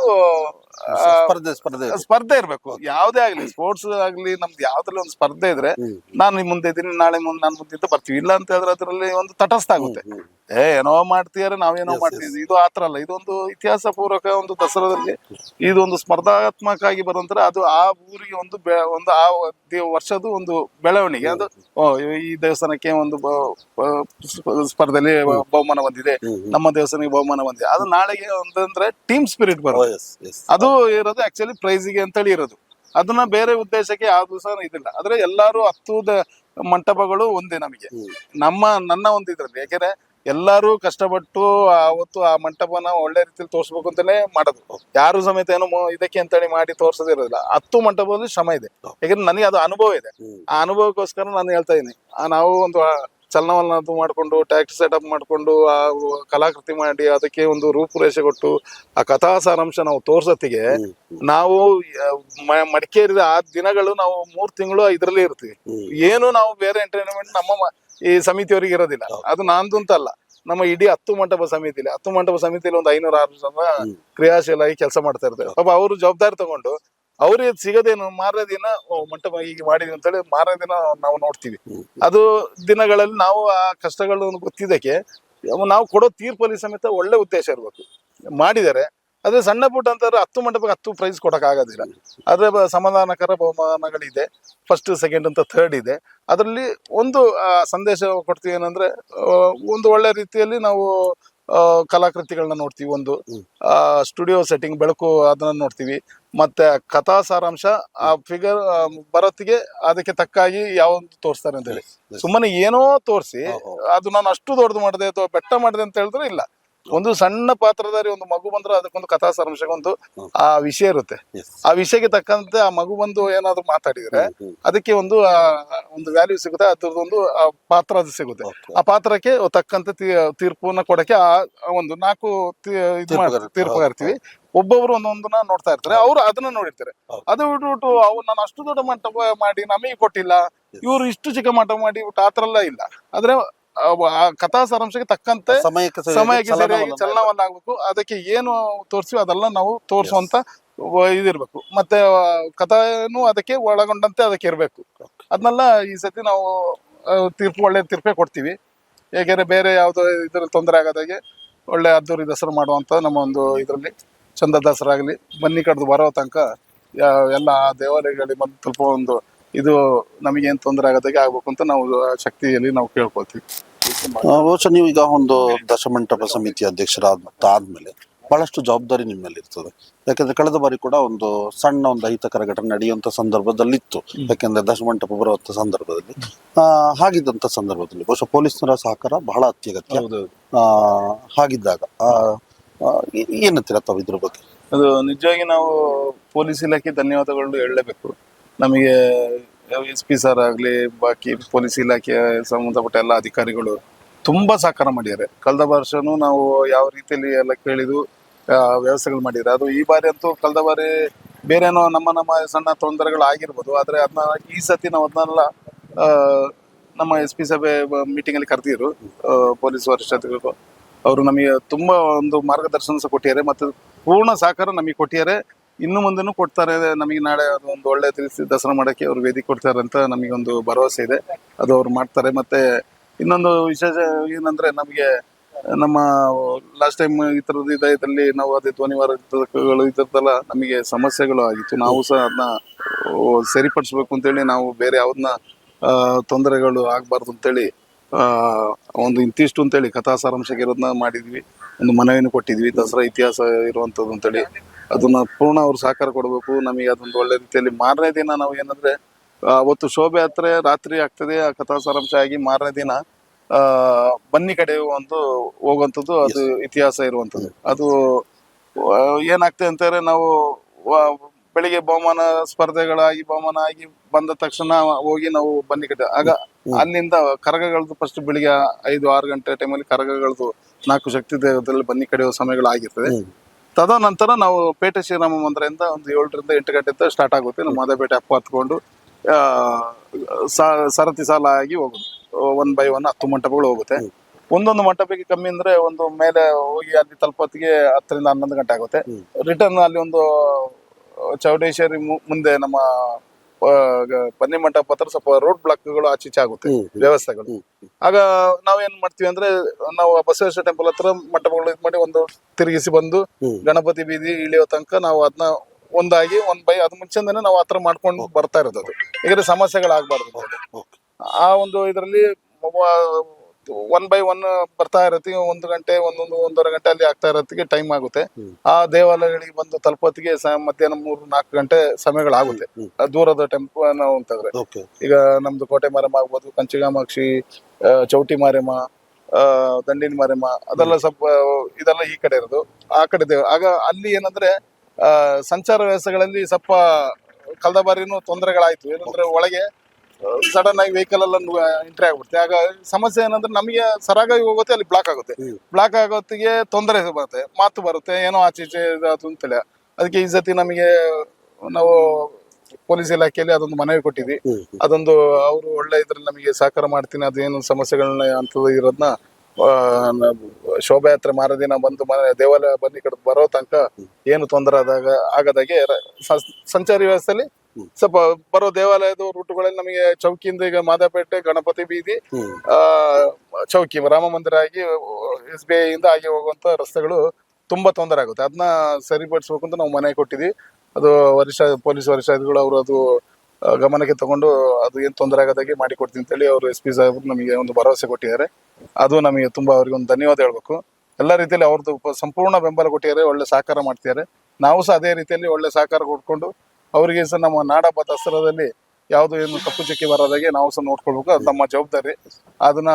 Speaker 1: ಸ್ಪರ್ಧೆ ಸ್ಪರ್ಧೆ
Speaker 2: ಸ್ಪರ್ಧೆ ಇರ್ಬೇಕು. ಯಾವ್ದೇ ಆಗ್ಲಿ ಸ್ಪೋರ್ಟ್ಸ್ ಆಗ್ಲಿ ನಮ್ದು ಯಾವ್ದ್ರಲ್ಲಿ ಒಂದು ಸ್ಪರ್ಧೆ ಇದ್ರೆ. ನಾನು ನಿಮ್ ಮುಂದೆ ಇದ್ದೀನಿ ನಾಳೆ ಮುಂದೆ ನಾನು ಮುಂದೆ ಬರ್ತೀವಿ. ಇಲ್ಲ ಅಂತ ಹೇಳಿದ್ರೆ ಅದ್ರಲ್ಲಿ ಒಂದು ತಟಸ್ಥ ಆಗುತ್ತೆ. ಏ ಏನೋ ಮಾಡ್ತೀಯಾರ ನಾವೇನೋ ಮಾಡ್ತೀವಿ ಇದು ಆತರ ಅಲ್ಲ. ಇದೊಂದು ಇತಿಹಾಸ ಪೂರ್ವಕ ಒಂದು ದಸರಾದಲ್ಲಿ ಇದೊಂದು ಸ್ಪರ್ಧಾತ್ಮಕ ಆಗಿ ಅದು ಆ ಊರಿಗೆ ಒಂದು ಒಂದು ಆ ವರ್ಷದ ಒಂದು ಬೆಳವಣಿಗೆ. ಅದು ಈ ದೇವಸ್ಥಾನಕ್ಕೆ ಒಂದು ಸ್ಪರ್ಧೆಯಲ್ಲಿ ಬಹುಮಾನ ಬಂದಿದೆ. ನಮ್ಮ ದೇವಸ್ಥಾನಕ್ಕೆ ಬಹುಮಾನ ಬಂದಿದೆ. ಅದು ನಾಳೆಗೆ ಒಂದಂದ್ರೆ ಟೀಮ್ ಸ್ಪಿರಿಟ್
Speaker 1: yes.
Speaker 2: ಅದು ಇರೋದು ಆಕ್ಚುಲಿ ಪ್ರೈಸಿಗೆ ಅಂತೇಳಿ ಇರೋದು. ಅದನ್ನ ಬೇರೆ ಉದ್ದೇಶಕ್ಕೆ ಯಾವ್ದು ಸಹ ಇದಿಲ್ಲ. ಆದ್ರೆ ಎಲ್ಲಾರು ಹತ್ತು ಮಂಟಪಗಳು ಒಂದೇ ನಮಗೆ. ನಮ್ಮ ನನ್ನ ಒಂದು ಇದ್ರಲ್ಲಿ. ಯಾಕೆಂದ್ರೆ ಎಲ್ಲಾರು ಕಷ್ಟಪಟ್ಟು ಅವತ್ತು ಆ ಮಂಟಪನ ಒಳ್ಳೆ ರೀತಿಯಲ್ಲಿ ತೋರ್ಸ್ಬೇಕು ಅಂತಾನೆ ಮಾಡೋದು. ಯಾರು ಸಮೇತ ಏನು ಇದಕ್ಕೆ ಅಂತೇಳಿ ಮಾಡಿ ತೋರ್ಸೋದಿರೋದಿಲ್ಲ ಹತ್ತು ಮಂಟಪದಲ್ಲಿ ಶ್ರಮ ಇದೆ. ಯಾಕಂದ್ರೆ ನನಗೆ ಅದು ಅನುಭವ ಇದೆ. ಆ ಅನುಭವಕ್ಕೋಸ್ಕರ ನಾನು ಹೇಳ್ತಾ ಇದ್ದೀನಿ. ಆ ನಾವು ಒಂದು ಚಲನವಲನ ಅದು ಮಾಡ್ಕೊಂಡು ಟ್ಯಾಕ್ಸ್ ಸೆಟಪ್ ಮಾಡ್ಕೊಂಡು ಆ ಕಲಾಕೃತಿ ಮಾಡಿ ಅದಕ್ಕೆ ಒಂದು ರೂಪುರೇಷೆ ಕೊಟ್ಟು ಆ ಕಥಾ ಸಾರಾಂಶ ನಾವು ತೋರ್ಸತ್ತಿಗೆ ನಾವು ಮಡಿಕೇರಿದ ಆ ದಿನಗಳು ನಾವು ಮೂರ್ ತಿಂಗಳು ಇದರಲ್ಲಿ ಇರ್ತೀವಿ. ಏನು ನಾವು ಬೇರೆ ಎಂಟರ್ಟೈನ್ಮೆಂಟ್ ನಮ್ಮ ಈ ಸಮಿತಿಯವರಿಗೆ ಇರೋದಿಲ್ಲ. ಅದು ನಾಂದು ಅಂತ ಅಲ್ಲ. ನಮ್ಮ ಇಡೀ ಹತ್ತು ಮಂಟಪ ಸಮಿತಿಲಿ ಹತ್ತು ಮಂಟಪ ಸಮಿತಿಲಿ ಒಂದು ಐನೂರ ಆರು ಜನ ಕ್ರಿಯಾಶೀಲಾಗಿ ಕೆಲಸ ಮಾಡ್ತಾ ಇರ್ತಾರೆ. ಪಾಪ ಅವರು ಜವಾಬ್ದಾರಿ ತಗೊಂಡು ಅವ್ರಿಗೆ ಸಿಗದೇನು? ಮಾರನೇ ದಿನ ಮಂಟಪ ಹೀಗೆ ಮಾಡಿದ್ವಿ ಅಂತೇಳಿ ಮಾರನೇ ದಿನ ನಾವು ನೋಡ್ತೀವಿ. ಅದು ದಿನಗಳಲ್ಲಿ ನಾವು ಆ ಕಷ್ಟಗಳನ್ನು ಗೊತ್ತಿದ್ದಕ್ಕೆ ನಾವು ಕೊಡೋ ತೀರ್ಪಲ್ಲಿ ಸಮೇತ ಒಳ್ಳೆ ಉದ್ದೇಶ ಇರಬೇಕು. ಮಾಡಿದ್ದಾರೆ. ಅದೇ ಸಣ್ಣ ಪುಟ್ಟ ಅಂತಂದ್ರೆ ಹತ್ತು ಮಂಟಪಕ್ಕೆ ಹತ್ತು ಪ್ರೈಸ್ ಕೊಡೋಕ್ಕಾಗೋದಿಲ್ಲ ಆಗೋದಿಲ್ಲ. ಆದ್ರೆ ಸಮಾಧಾನಕರ ಬಹುಮಾನಗಳಿದೆ. ಫಸ್ಟ್ ಸೆಕೆಂಡ್ ಅಂತ ಥರ್ಡ್ ಇದೆ. ಅದರಲ್ಲಿ ಒಂದು ಸಂದೇಶ ಕೊಡ್ತೀವಿ ಏನಂದರೆ ಒಂದು ಒಳ್ಳೆ ರೀತಿಯಲ್ಲಿ ನಾವು ಕಲಾಕೃತಿಗಳನ್ನ ನೋಡ್ತೀವಿ. ಒಂದು. ಸ್ಟುಡಿಯೋ ಸೆಟ್ಟಿಂಗ್ ಬೆಳಕು ಅದನ್ನ ನೋಡ್ತೀವಿ. ಮತ್ತೆ ಕಥಾ ಸಾರಾಂಶ ಆ ಫಿಗರ್ ಬರೋತ್ತಿಗೆ ಅದಕ್ಕೆ ತಕ್ಕಾಗಿ ಯಾವೊಂದು ತೋರಿಸ್ತಾರೆ ಅಂತ ಹೇಳಿ ಸುಮ್ಮನೆ ಏನೋ ತೋರಿಸಿ. ಅದು ನಾನು ಅಷ್ಟು ದೊಡ್ಡದು ಮಾಡಿದೆ ಅಥವಾ ಬೆಟ್ಟ ಮಾಡಿದೆ ಅಂತ ಹೇಳಿದ್ರೆ ಇಲ್ಲ. ಒಂದು ಸಣ್ಣ ಪಾತ್ರಧಾರಿ ಒಂದು ಮಗು ಬಂದ್ರೆ ಅದಕ್ಕೊಂದು ಕಥಾ ಒಂದು ಆ ವಿಷಯ ಇರುತ್ತೆ. ಆ ವಿಷಯಕ್ಕೆ ತಕ್ಕಂತೆ ಆ ಮಗು ಬಂದು ಏನಾದ್ರು ಮಾತಾಡಿದ್ರೆ. ಅದಕ್ಕೆ ಒಂದು ಆ, ಒಂದು ವ್ಯಾಲ್ಯೂ ಸಿಗುತ್ತೆ ಅದ್ರದ್ದೊಂದು ಆ ಪಾತ್ರ ಅದು ಸಿಗುತ್ತೆ. ಆ ಪಾತ್ರಕ್ಕೆ ತಕ್ಕಂತೆ ತೀರ್ಪನ್ನ ಕೊಡಕ್ಕೆ ಆ ಆ ಒಂದು ನಾಲ್ಕು ಮಾಡ್-
Speaker 1: ತೀರ್ಪುಗಾರ-
Speaker 2: ಒಬ್ಬೊಬ್ರು ಒಂದೊಂದನ್ನ ನೋಡ್ತಾ ಇರ್ತಾರೆ. ಅವ್ರು ಅದನ್ನ ನೋಡಿರ್ತಾರೆ. ಅದು ಬಿಟ್ಬಿಟ್ಟು ಅವ್ರು ನಾನು ಅಷ್ಟು ದೊಡ್ಡ ಮಟ್ಟ ಮಾಡಿ ನಮಗೆ ಕೊಟ್ಟಿಲ್ಲ. ಇವ್ರು ಇಷ್ಟು ಚಿಕ್ಕ ಮಟ್ಟ ಮಾಡಿ ಬಿಟ್ಟು ಎಲ್ಲ ಇಲ್ಲ. ಆದ್ರೆ ಆ ಕಥಾ ಸಾರಾಂಶಕ್ಕೆ ತಕ್ಕಂತೆ
Speaker 1: ಸಮಯಕ್ಕೆ ಸರಿಯಾಗಿ
Speaker 2: ಸಮಯಕ್ಕೆ ಸರಿಯಾಗಿ
Speaker 1: ಚಲನವಲನ
Speaker 2: ಆಗ್ಬೇಕು. ಅದಕ್ಕೆ ಏನು ತೋರಿಸ್ತೀವಿ ಅದೆಲ್ಲ ನಾವು ತೋರಿಸುವಂತ ಇದಿರ್ಬೇಕು. ಮತ್ತೆ ಕಥೆನೂ ಅದಕ್ಕೆ ಒಳಗೊಂಡಂತೆ ಅದಕ್ಕೆ ಇರ್ಬೇಕು. ಅದನ್ನೆಲ್ಲ ಈ ಸತಿ ನಾವು ತೀರ್ಪು ಒಳ್ಳೆ ತೀರ್ಪೇ ಕೊಡ್ತೀವಿ. ಹೇಗೆಂದ್ರೆ ಬೇರೆ ಯಾವ್ದೋ ಇದ್ರಲ್ಲಿ ತೊಂದರೆ ಆಗೋದಾಗೆ ಒಳ್ಳೆ ಅದ್ದೂರಿ ದಸರಾ ಮಾಡುವಂತ ನಮ್ಮ ಒಂದು ಇದರಲ್ಲಿ ಚಂದ ದಸರಾ ಆಗಲಿ ಬನ್ನಿ ಕಡ್ದು ಬರೋ ತನಕ ಎಲ್ಲ ಆ ದೇವಾಲಯಗಳಿಗೆ ಬಂದು ಸ್ವಲ್ಪ ಒಂದು ಇದು ನಮಗೇನು ತೊಂದರೆ ಆಗೋದಾಗೆ ಆಗ್ಬೇಕು ಅಂತ ನಾವು ಶಕ್ತಿಯಲ್ಲಿ ನಾವು ಕೇಳ್ಕೊಳ್ತೀವಿ.
Speaker 1: ಬಹುಶಃ ನೀವು ಈಗ ಒಂದು ದಶಮಂಟಪ ಸಮಿತಿ ಅಧ್ಯಕ್ಷರಾದ ಆದ್ಮೇಲೆ ಬಹಳಷ್ಟು ಜವಾಬ್ದಾರಿ ನಿಮ್ಮ ಮೇಲೆ ಇರ್ತದೆ ಯಾಕಂದ್ರೆ ಕಳೆದ ಬಾರಿ ಕೂಡ ಒಂದು ಸಣ್ಣ ಒಂದು ಅಹಿತಕರ ಘಟನೆ ನಡೆಯುವಂತ ಸಂದರ್ಭದಲ್ಲಿ ಇತ್ತು ಯಾಕಂದ್ರೆ ದಶಮಂಟಪ ಬರುವಂತ ಸಂದರ್ಭದಲ್ಲಿ. ಆ, ಹಾಗಿದ್ದಂತ ಸಂದರ್ಭದಲ್ಲಿ ಬಹುಶಃ ಪೊಲೀಸರ ಸಹಕಾರ ಬಹಳ ಅತ್ಯಗತ್ಯ. ಹಾಗಿದ್ದಾಗ ಏನಂತೀರ ತಾವು ಇದ್ರ ಬಗ್ಗೆ?
Speaker 2: ಅದು ನಿಜವಾಗಿ ನಾವು ಪೊಲೀಸ್ ಇಲಾಖೆ ಧನ್ಯವಾದಗಳು ಹೇಳಲೇಬೇಕು. ನಮಗೆ ಎಸ್ ಪಿ ಸರ್ ಆಗಲಿ, ಬಾಕಿ ಪೊಲೀಸ್ ಇಲಾಖೆ ಸಂಬಂಧಪಟ್ಟ ಎಲ್ಲ ಅಧಿಕಾರಿಗಳು ತುಂಬ ಸಹಕಾರ ಮಾಡಿದ್ದಾರೆ. ಕಳೆದ ವರ್ಷನೂ ನಾವು ಯಾವ ರೀತಿಯಲ್ಲಿ ಎಲ್ಲ ಕೇಳಿದ್ದು ವ್ಯವಸ್ಥೆಗಳು ಮಾಡಿದ್ದಾರೆ. ಅದು ಈ ಬಾರಿ ಅಂತೂ ಕಳೆದ ಬಾರಿ ಬೇರೆನೋ ನಮ್ಮ ನಮ್ಮ ಸಣ್ಣ ತೊಂದರೆಗಳು ಆಗಿರ್ಬೋದು ಆದರೆ ಅದನ್ನ ಈ ಸತಿ ನಾವು ಅದನ್ನೆಲ್ಲ ನಮ್ಮ ಎಸ್ ಪಿ ಸಭೆ ಮೀಟಿಂಗಲ್ಲಿ ಕರೆದಿದ್ರು ಪೊಲೀಸ್ ವರಿಷ್ಠಾಧಿಕಾರಿಗಳು ಅವರು ನಮಗೆ ತುಂಬ ಒಂದು ಮಾರ್ಗದರ್ಶನ ಸಹ ಕೊಟ್ಟಿದ್ದಾರೆ ಮತ್ತು ಪೂರ್ಣ ಸಹಕಾರ ನಮಗೆ ಕೊಟ್ಟಿದ್ದಾರೆ. ಇನ್ನು ಮುಂದೆನೂ ಕೊಡ್ತಾರೆ. ನಮಗೆ ನಾಳೆ ಒಂದು ಒಳ್ಳೆ ತಿಳಿಸಿ ದಸರಾ ಮಾಡೋಕ್ಕೆ ಅವರು ವೇದಿಕೆ ಕೊಡ್ತಾರೆ ಅಂತ ನಮಗೆ ಒಂದು ಭರವಸೆ ಇದೆ. ಅದು ಅವ್ರು ಮಾಡ್ತಾರೆ. ಮತ್ತೆ ಇನ್ನೊಂದು ವಿಶೇಷ ಏನಂದ್ರೆ ನಮಗೆ, ನಮ್ಮ ಲಾಸ್ಟ್ ಟೈಮ್ ಈ ಥರದ ಇದರಲ್ಲಿ ನಾವು ಅದೇ ಧ್ವನಿವಾರ ಈ ಥರದ್ದೆಲ್ಲ ನಮಗೆ ಸಮಸ್ಯೆಗಳು ಆಗಿತ್ತು. ನಾವು ಸಹ ಅದನ್ನ ಸರಿಪಡಿಸ್ಬೇಕು ಅಂತೇಳಿ ನಾವು ಬೇರೆ ಯಾವ್ದನ್ನ ತೊಂದರೆಗಳು ಆಗಬಾರ್ದು ಅಂತೇಳಿ ಒಂದು ಇಂತಿಷ್ಟು ಅಂತೇಳಿ ಕಥಾ ಸಾರಾಂಶಕ್ಕೆ ಇರೋದನ್ನ ಮಾಡಿದ್ವಿ. ಒಂದು ಮನವಿಯನ್ನು ಕೊಟ್ಟಿದ್ವಿ. ದಸರಾ ಇತಿಹಾಸ ಇರುವಂಥದ್ದು ಅಂತೇಳಿ. ಅದನ್ನ ಪೂರ್ಣ ಅವ್ರು ಸಹಕಾರ ಕೊಡಬೇಕು. ನಮಗೆ ಅದೊಂದು ಒಳ್ಳೆ ರೀತಿಯಲ್ಲಿ ಮಾರನೇ ದಿನ ನಾವು ಏನಂದ್ರೆ ಅವತ್ತು ಶೋಭೆ ಹತ್ರ ರಾತ್ರಿ ಆಗ್ತದೆ ಆ ಕಥಾ ಸಾರಾಂಶ ಆಗಿ ಮಾರನೇ ದಿನ ಆ ಬನ್ನಿ ಕಡೆ ಒಂದು ಹೋಗುವಂಥದ್ದು ಅದು ಇತಿಹಾಸ ಇರುವಂಥದ್ದು. ಅದು ಏನಾಗ್ತದೆ ಅಂತಂದ್ರೆ ನಾವು ಬೆಳಿಗ್ಗೆ ಬಹುಮಾನ ಸ್ಪರ್ಧೆಗಳಾಗಿ ಬಹುಮಾನ ಆಗಿ ಬಂದ ತಕ್ಷಣ ಹೋಗಿ ನಾವು ಬನ್ನಿ ಕಟ್ಟೆ ಆಗ ಅಲ್ಲಿಂದ ಕರಗಗಳದ್ದು ಫಸ್ಟ್ ಬೆಳಿಗ್ಗೆ ಐದು ಆರು ಗಂಟೆ ಟೈಮಲ್ಲಿ ಕರಗಗಳದ್ದು ನಾಲ್ಕು ಶಕ್ತಿ ದೇವದಲ್ಲಿ ಬನ್ನಿ ಕಡೆಯುವ ಸಮಯಗಳಾಗಿರ್ತದೆ. ತದನಂತರ ನಾವು ಪೇಟೆ ಶ್ರೀರಾಮ ಮಂದಿರದಿಂದ ಒಂದು ಏಳರಿಂದ ಎಂಟು ಗಂಟೆ ಸ್ಟಾರ್ಟ್ ಆಗುತ್ತೆ. ನಮ್ಮ ಮಾದೇಪೇಟೆ ಅಪ್ಪ ಹತ್ಕೊಂಡು ಸರತಿ ಸಾಲ ಆಗಿ ಹೋಗುದು ಒನ್ ಬೈ ಒನ್ ಹತ್ತು ಮಂಟಪಗಳು ಹೋಗುತ್ತೆ. ಒಂದೊಂದು ಮಂಟಪಕ್ಕೆ ಕಮ್ಮಿ ಅಂದ್ರೆ ಒಂದು ಮೇಲೆ ಹೋಗಿ ಅಲ್ಲಿ ತಲುಪತ್ತಿಗೆ ಹತ್ತರಿಂದ ಹನ್ನೊಂದು ಗಂಟೆ ಆಗುತ್ತೆ. ರಿಟರ್ನ್ ಅಲ್ಲಿ ಒಂದು ಚೌಡೇಶ್ವರಿ ಮುಂದೆ ನಮ್ಮ ಬನ್ನಿ ಮಂಟಪ ಹತ್ರ ಸ್ವಲ್ಪ ರೋಡ್ ಬ್ಲಾಕ್ಗಳು ಆಚೀಚೆ ಆಗುತ್ತೆ
Speaker 1: ಹ್ಮ್, ಹ್ಮ್.
Speaker 2: ವ್ಯವಸ್ಥೆಗಳು. ಆಗ ನಾವೇನ್ ಮಾಡ್ತೀವಿ ಅಂದ್ರೆ ನಾವು ಬಸವೇಶ್ವರ ಟೆಂಪಲ್ ಹತ್ರ ಮಂಟಪಗಳು ಇದ್ ಮಾಡಿ ಒಂದು ತಿರುಗಿಸಿ ಬಂದು ಗಣಪತಿ ಬೀದಿ ಇಳಿಯೋ ತನಕ ನಾವು ಅದನ್ನ ಒಂದಾಗಿ ಒಂದ್ ಬೈ ಅದ್ ಮುಂಚೆಂದಾನೆ ನಾವು ಆತರ ಮಾಡ್ಕೊಂಡು ಬರ್ತಾ ಇರೋದು ಯಾಕಂದ್ರೆ ಸಮಸ್ಯೆಗಳಾಗಬಾರ್ದು. ಆ ಒಂದು ಇದರಲ್ಲಿ ಒನ್ ಬೈ ಒನ್ ಬರ್ತಾ ಇರತ್ತೆ ಒಂದು ಗಂಟೆ ಒಂದೊಂದು ಒಂದೂವರೆ ಗಂಟೆ ಅಲ್ಲಿ ಆಗ್ತಾ ಇರತ್ತಿಗೆ ಟೈಮ್ ಆಗುತ್ತೆ. ಆ ದೇವಾಲಯಗಳಿಗೆ ಬಂದು ತಲುಪೋತ್ತಿಗೆ ಮಧ್ಯಾಹ್ನ ಮೂರು ನಾಲ್ಕು ಗಂಟೆ ಸಮಯಗಳಾಗುತ್ತೆ. ದೂರದ ಟೆಂಪೋ ನಾವು ಅಂತಂದ್ರೆ. ಈಗ ನಮ್ದು ಕೋಟೆ ಮಾರಮ್ಮ ಆಗ್ಬೋದು ಕಂಚಿಗಾಮಾಕ್ಷಿ ಚೌಟಿ ಮಾರಮ್ಮ ಆ, ದಂಡಿನ ಮಾರಮ್ಮ ಅದೆಲ್ಲ ಸ್ವಲ್ಪ ಇದೆಲ್ಲ ಈ ಕಡೆ ಇರೋದು. ಆ ಕಡೆ ದೇವ ಆಗ ಅಲ್ಲಿ ಏನಂದ್ರೆ ಸಂಚಾರ ವ್ಯವಸ್ಥೆಗಳಲ್ಲಿ ಸ್ವಲ್ಪ ಕಳೆದ ಬಾರಿನೂ ತೊಂದರೆಗಳಾಯ್ತು. ಏನಂದ್ರೆ ಒಳಗೆ ಸಡನ್ ಆಗಿ ವೆಹಿಕಲ್ ಎಲ್ಲ ಎಂಟ್ರಿ ಆಗ್ಬಿಡುತ್ತೆ. ಆಗ ಸಮಸ್ಯೆ ಏನಂದ್ರೆ ನಮಗೆ ಸರಾಗಾಗಿ ಹೋಗುತ್ತೆ ಅಲ್ಲಿ ಬ್ಲಾಕ್ ಆಗುತ್ತೆ. ಬ್ಲಾಕ್ ಆಗೋತ್ತಿಗೆ ತೊಂದರೆ ಬರುತ್ತೆ. ಮಾತು ಬರುತ್ತೆ ಏನೋ ಆಚೆ ಈಚೆ ಅದು ಅಂತೇಳಿ ಅದಕ್ಕೆ ಈ ಸತಿ ನಮಗೆ ನಾವು ಪೊಲೀಸ್ ಇಲಾಖೆಯಲ್ಲಿ ಅದೊಂದು ಮನವಿ ಕೊಟ್ಟಿದ್ವಿ. ಅದೊಂದು ಅವರು ಒಳ್ಳೆ ಇದ್ರಲ್ಲಿ ನಮಗೆ ಸಹಕಾರ ಮಾಡ್ತೀನಿ ಅದೇನು ಸಮಸ್ಯೆಗಳನ್ನ ಅಂತ ಇರೋದನ್ನ ಶೋಭಾಯಾತ್ರೆ ಮಾರದಿನ ಬಂದು ಮನೆ ದೇವಾಲಯ ಬನ್ನಿ ಕಡೆ ಬರೋ ತನಕ ಏನು ತೊಂದರೆ ಆದಾಗ ಆಗದಾಗೆ ಸಂಚಾರಿ ವ್ಯವಸ್ಥೆಯಲ್ಲಿ. ಸ್ವಲ್ಪ ಬರೋ ದೇವಾಲಯದ ರೂಟುಗಳಲ್ಲಿ ನಮಗೆ ಚೌಕಿಯಿಂದ ಈಗ ಮಾದಾಪೇಟೆ ಗಣಪತಿ ಬೀದಿ ಆ, ಚೌಕಿ ರಾಮ ಮಂದಿರ ಆಗಿ ಎಸ್ ಬಿ ಐಯಿಂದ ಆಗಿ ಹೋಗುವಂತ ರಸ್ತೆಗಳು ತುಂಬಾ ತೊಂದರೆ ಆಗುತ್ತೆ. ಅದನ್ನ ಸರಿಪಡಿಸ್ಬೇಕು ಅಂತ ನಾವು ಮನೆ ಕೊಟ್ಟಿದ್ವಿ ಅದು ವರಿಷ್ಠ ಪೊಲೀಸ್ ವರಿಷ್ಠಾಧಿಗಳು ಅವರು ಅದು ಗಮನಕ್ಕೆ ತಗೊಂಡು ಅದು ಏನು ತೊಂದರೆ ಆಗೋದಾಗೆ ಮಾಡಿ ಕೊಡ್ತೀನಿ ಅಂತೇಳಿ ಅವರು ಎಸ್ ಪಿ ಸಾಹೇಬರು ನಮಗೆ ಒಂದು ಭರವಸೆ ಕೊಟ್ಟಿದ್ದಾರೆ. ಅದು ನಮಗೆ ತುಂಬಾ ಅವ್ರಿಗೆ ಒಂದು ಧನ್ಯವಾದ ಹೇಳ್ಬೇಕು. ಎಲ್ಲ ರೀತಿಯಲ್ಲಿ ಅವ್ರದ್ದು ಸಂಪೂರ್ಣ ಬೆಂಬಲ ಕೊಟ್ಟಿದ್ದಾರೆ ಒಳ್ಳೆ ಸಹಕಾರ ಮಾಡ್ತಿದ್ದಾರೆ. ನಾವು ಸಹ ಅದೇ ರೀತಿಯಲ್ಲಿ ಒಳ್ಳೆ ಸಹಕಾರ ಕೊಟ್ಕೊಂಡು ಅವರಿಗೆ ಸಹ ನಮ್ಮ ನಾಡಪ್ಪ ದಸರಾದಲ್ಲಿ ಯಾವುದು ಏನು ತಪ್ಪು ಚುಕ್ಕಿ ಬರೋದಾಗೆ ನಾವು ಸಹ ನೋಡ್ಕೊಳ್ಬೇಕು. ಅದು ನಮ್ಮ ಜವಾಬ್ದಾರಿ. ಅದನ್ನ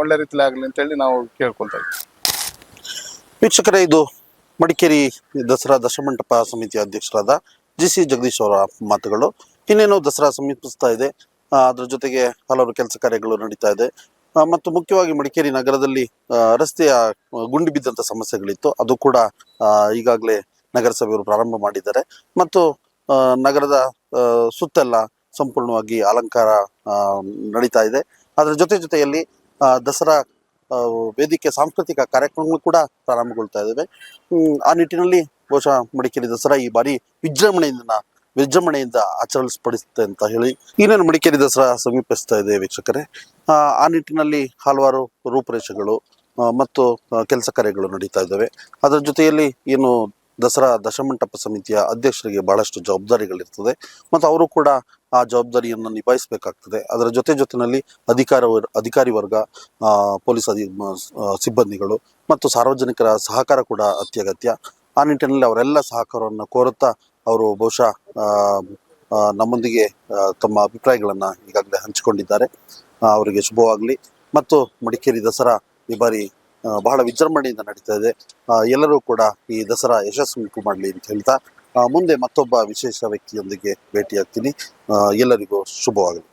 Speaker 2: ಒಳ್ಳೆ ರೀತಿಲಿ ಆಗಲಿ ಅಂತೇಳಿ ನಾವು ಕೇಳ್ಕೊಳ್ತಾ ಇದ್ದೀವಿ
Speaker 1: ವೀಕ್ಷಕರೇ, ಇದು ಮಡಿಕೇರಿ ದಸರಾ ದಶಮಂಟಪ ಸಮಿತಿಯ ಅಧ್ಯಕ್ಷರಾದ ಜಿ ಸಿ ಜಗದೀಶ್ ಅವರ ಮಾತುಗಳು. ಇನ್ನೇನು ದಸರಾ ಸಮೀಪಿಸ್ತಾ ಇದೆ. ಅದರ ಜೊತೆಗೆ ಹಲವಾರು ಕೆಲಸ ಕಾರ್ಯಗಳು ನಡೀತಾ ಇದೆ. ಮತ್ತು ಮುಖ್ಯವಾಗಿ ಮಡಿಕೇರಿ ನಗರದಲ್ಲಿ ರಸ್ತೆಯ ಗುಂಡಿ ಬಿದ್ದಂಥ ಸಮಸ್ಯೆಗಳಿತ್ತು. ಅದು ಕೂಡ ಈಗಾಗಲೇ ನಗರಸಭೆಯವರು ಪ್ರಾರಂಭ ಮಾಡಿದ್ದಾರೆ. ಮತ್ತು ನಗರದ ಸುತ್ತೆಲ್ಲ ಸಂಪೂರ್ಣವಾಗಿ ಅಲಂಕಾರ ನಡೀತಾ ಇದೆ. ಅದರ ಜೊತೆ ಜೊತೆಯಲ್ಲಿ ದಸರಾ ವೇದಿಕೆ ಸಾಂಸ್ಕೃತಿಕ ಕಾರ್ಯಕ್ರಮಗಳು ಕೂಡ ಪ್ರಾರಂಭಗೊಳ್ತಾ ಇದ್ದಾವೆ. ಆ ನಿಟ್ಟಿನಲ್ಲಿ ಬಹುಶಃ ಮಡಿಕೇರಿ ದಸರಾ ಈ ಬಾರಿ ವಿಜೃಂಭಣೆಯಿಂದ ವಿಜೃಂಭಣೆಯಿಂದ ಆಚರಿಸಪಡಿಸುತ್ತೆ ಅಂತ ಹೇಳಿ ಇನ್ನೇನು ಮಡಿಕೇರಿ ದಸರಾ ಸಮೀಪಿಸ್ತಾ ಇದೆ ವೀಕ್ಷಕರೇ. ಆ ನಿಟ್ಟಿನಲ್ಲಿ ಹಲವಾರು ರೂಪರೇಷೆಗಳು ಮತ್ತು ಕೆಲಸ ಕಾರ್ಯಗಳು ನಡೀತಾ ಇದ್ದಾವೆ. ಅದರ ಜೊತೆಯಲ್ಲಿ ಏನು ದಸರಾ ದಶಮಂಟಪ ಸಮಿತಿಯ ಅಧ್ಯಕ್ಷರಿಗೆ ಬಹಳಷ್ಟು ಜವಾಬ್ದಾರಿಗಳಿರ್ತದೆ ಮತ್ತು ಅವರು ಕೂಡ ಆ ಜವಾಬ್ದಾರಿಯನ್ನು ನಿಭಾಯಿಸಬೇಕಾಗ್ತದೆ. ಅದರ ಜೊತೆ ಜೊತೆಯಲ್ಲಿ ಅಧಿಕಾರ ಅಧಿಕಾರಿ ವರ್ಗ ಪೊಲೀಸ್ ಅಧಿ ಸಿಬ್ಬಂದಿಗಳು ಮತ್ತು ಸಾರ್ವಜನಿಕರ ಸಹಕಾರ ಕೂಡ ಅತ್ಯಗತ್ಯ. ಆ ನಿಟ್ಟಿನಲ್ಲಿ ಅವರೆಲ್ಲ ಸಹಕಾರವನ್ನು ಕೋರುತ್ತಾ ಅವರು ಬಹುಶಃ ನಮ್ಮೊಂದಿಗೆ ತಮ್ಮ ಅಭಿಪ್ರಾಯಗಳನ್ನು ಈಗಾಗಲೇ ಹಂಚಿಕೊಂಡಿದ್ದಾರೆ. ಅವರಿಗೆ ಶುಭವಾಗಲಿ. ಮತ್ತು ಮಡಿಕೇರಿ ದಸರಾ ಈ ಬಾರಿ ಬಹಳ ವಿಜೃಂಭಣೆಯಿಂದ ನಡೀತಾ ಇದೆ. ಎಲ್ಲರೂ ಕೂಡ ಈ ದಸರಾ ಯಶಸ್ವಿ ಮಾಡಲಿ ಅಂತ ಹೇಳ್ತಾ ಮುಂದೆ ಮತ್ತೊಬ್ಬ ವಿಶೇಷ ವ್ಯಕ್ತಿಯೊಂದಿಗೆ ಭೇಟಿಯಾಗ್ತೀನಿ. ಎಲ್ಲರಿಗೂ ಶುಭವಾಗಲಿ.